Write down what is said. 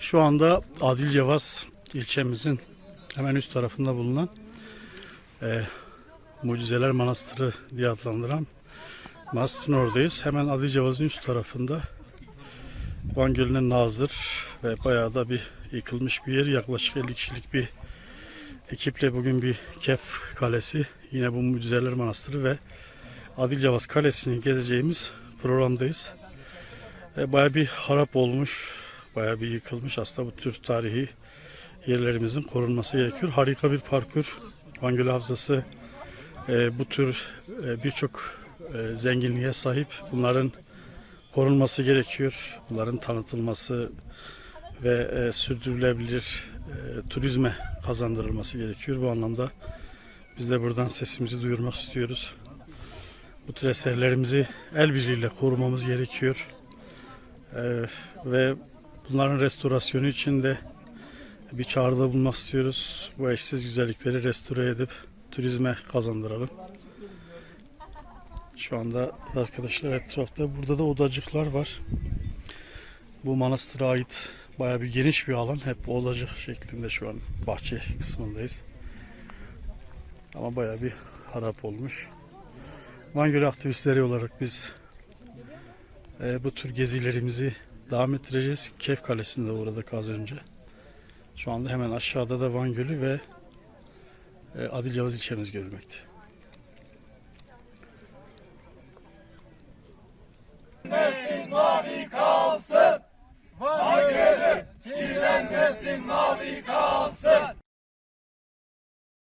Şu anda Adil Cevaz ilçemizin hemen üst tarafında bulunan e, Mucizeler Manastırı diye adlandıran Manastırın oradayız. Hemen Adil Cevaz'ın üst tarafında Van Gölü'ne nazır ve bayağı da bir yıkılmış bir yer. Yaklaşık 50 kişilik bir ekiple bugün bir Kef Kalesi, yine bu Mucizeler Manastırı ve Adil Cevaz Kalesi'ni gezeceğimiz programdayız. E, bayağı bir harap olmuş, bayağı bir yıkılmış. Aslında bu tür tarihi yerlerimizin korunması gerekiyor. Harika bir parkur. Van Gölü Havzası e, bu tür e, birçok e, zenginliğe sahip. Bunların korunması gerekiyor. Bunların tanıtılması ve e, sürdürülebilir e, turizme kazandırılması gerekiyor. Bu anlamda biz de buradan sesimizi duyurmak istiyoruz. Bu tür eserlerimizi el birliğiyle korumamız gerekiyor. E, ve bunların restorasyonu için de bir çağrıda bulunmak istiyoruz. Bu eşsiz güzellikleri restore edip turizme kazandıralım. Şu anda arkadaşlar etrafta burada da odacıklar var. Bu manastıra ait bayağı bir geniş bir alan. Hep odacık şeklinde şu an bahçe kısmındayız. Ama bayağı bir harap olmuş. Van Gölü aktivistleri olarak biz e, bu tür gezilerimizi devam ettireceğiz. Keyf Kalesi'nde uğradık az önce. Şu anda hemen aşağıda da Van Gölü ve e, Adil ilçemiz görülmekte. kirlenmesin mavi